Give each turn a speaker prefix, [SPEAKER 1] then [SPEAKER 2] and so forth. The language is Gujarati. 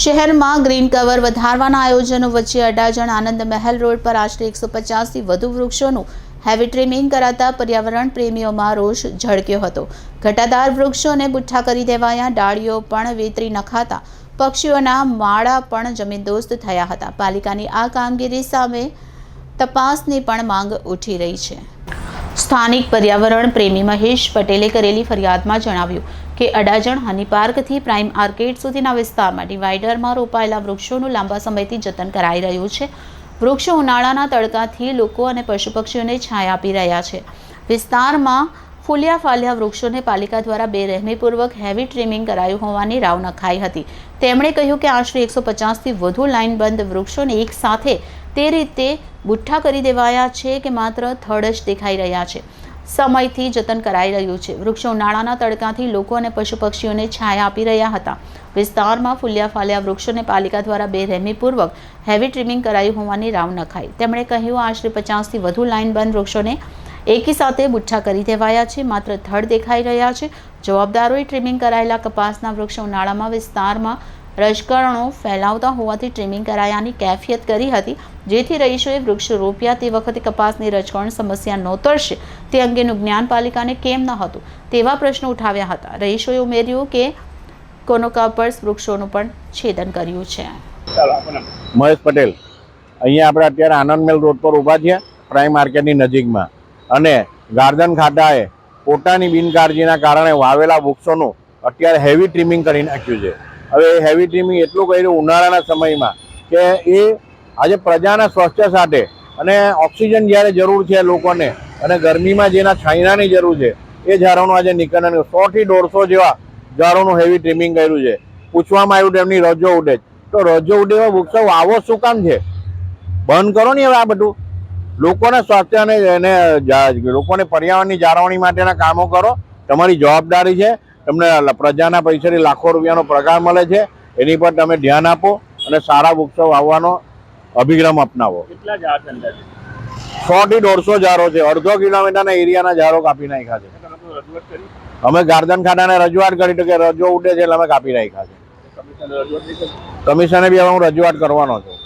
[SPEAKER 1] શહેરમાં ગ્રીન કવર વધારવાના આયોજનો વચ્ચે અડાજણ આનંદ મહેલ રોડ પર આશરે એકસો પચાસથી વધુ વૃક્ષોનું હેવી ટ્રીમિંગ કરાતા પર્યાવરણ પ્રેમીઓમાં રોષ ઝળક્યો હતો. ઘટાદાર વૃક્ષોને બુઠ્ઠા કરી દેવાયા, ડાળીઓ પણ વેતરી નખાતા, પક્ષીઓના માળા પણ જમીનદોસ્ત થયા હતા. પાલિકાની આ કામગીરી સામે તપાસની પણ માંગ ઉઠી રહી છે. સ્થાનિક પર્યાવરણ પ્રેમી મહેશ પટેલે કરેલી ફરિયાદમાં જણાવ્યું કે અડાજણ હની પાર્કથી પ્રાઇમ આર્કેડ સુધીના વિસ્તારમાં ડિવાઈડરમાં રોપાયેલા વૃક્ષોનું લાંબા સમયથી જતન કરાઈ રહ્યું છે. વૃક્ષો ઉનાળાના તડકાથી લોકો અને પશુ પક્ષીઓને છાયા આપી રહ્યા છે. વિસ્તારમાં ફૂલ્યા ફાલ્યા વૃક્ષોને પાલિકા દ્વારા બેરહેમીપૂર્વક હેવી ટ્રીમિંગ કરાયું હોવાની રાવ નખાઈ હતી. તેમણે કહ્યું કે આશરે એકસો પચાસથી વધુ લાઇનબંધ વૃક્ષોને એક સાથે તે રીતે બુઠ્ઠા કરી દેવાયા છે કે માત્ર થડ જ દેખાઈ રહ્યા છે. સમયથી જતન કરાઈ રહ્યું છે. વૃક્ષો ઉનાળાના તડકાથી લોકો અને પશુ પક્ષીઓને છાયા આપી રહ્યા હતા. વિસ્તારમાં ફૂલ્યા ફાલ્યા વૃક્ષોને પાલિકા દ્વારા બેરહેમીપૂર્વક હેવી ટ્રીમિંગ કરાયું હોવાની રાવ નખાઈ. તેમણે કહ્યું, આશરે પચાસથી વધુ લાઇનબંધ વૃક્ષોને એકી સાથે બુઠ્ઠા કરી દેવાયા છે. માત્ર થડ દેખાઈ રહ્યા છે. જવાબદારોએ ટ્રીમિંગ કરાયેલા કપાસના વૃક્ષો ઉનાળામાં વિસ્તારમાં રજકરણો ફેલાવતા હોવાથી ટ્રીમિંગ કરાયાની કેફિયત કરી હતી. જેથી રહીશોએ વૃક્ષો રોપ્યા તે વખતે કપાસની રજકરણ સમસ્યા નોતરશે તે અંગેનું જ્ઞાન પાલિકાને કેમ ન હતું? તેવા પ્રશ્નો ઉઠાવ્યા હતા. રહીશોએ ઉમેર્યું કે કોનોકાપર્સ વૃક્ષોનું પણ છેદન કર્યું છે.
[SPEAKER 2] મહેશ પટેલ. અહીંયા આપણે અત્યારે આનંદમેલ રોડ પર ઊભા છીએ પ્રાઇમ માર્કેટની નજીકમાં. અને ગાર્ડન ખાતાએ પોતાની બિનકાળજીના કારણે વાવેલા વૃક્ષોનું અત્યારે હેવી ટ્રીમિંગ કરી નાખ્યું છે. હવે હેવી ટ્રીમિંગ એટલું કર્યું ઉનાળાના સમયમાં કે એ આજે પ્રજાના સ્વાસ્થ્ય સાથે અને ઓક્સિજન જ્યારે જરૂર છે લોકોને અને ગરમીમાં જેના છાંયડાની જરૂર છે, એ ઝાડોનું આજે નિકંદન સોથી દોઢસો જેવા ઝાડોનું હેવી ટ્રીમિંગ કર્યું છે. પૂછવામાં આવ્યું એમની રજો ઉડે. તો રજો ઉડેવા વૃક્ષો આવો શું કામ છે? બંધ કરો ને હવે આ બધું. લોકોના સ્વાસ્થ્ય અને એને લોકોને પર્યાવરણની જાળવણી માટેના કામો કરો. તમારી જવાબદારી છે. તમને પ્રજાના પૈસાથી લાખો રૂપિયાનો પગાર મળે છે. એની પર તમે ધ્યાન આપો અને સારા વૃક્ષો વાવવાનો અભિગમ અપનાવો. સો થી દોઢસો ઝાડો છે. અડધો કિલોમીટરના એરિયાના ઝાડો કાપી નાખ્યા છે. અમે ગાર્ડન ખાતાને રજૂઆત કરી તો કે રજો ઉડે છે એટલે અમે કાપી નાખ્યા છે. કમિશને બી હવે હું રજૂઆત કરવાનો છું.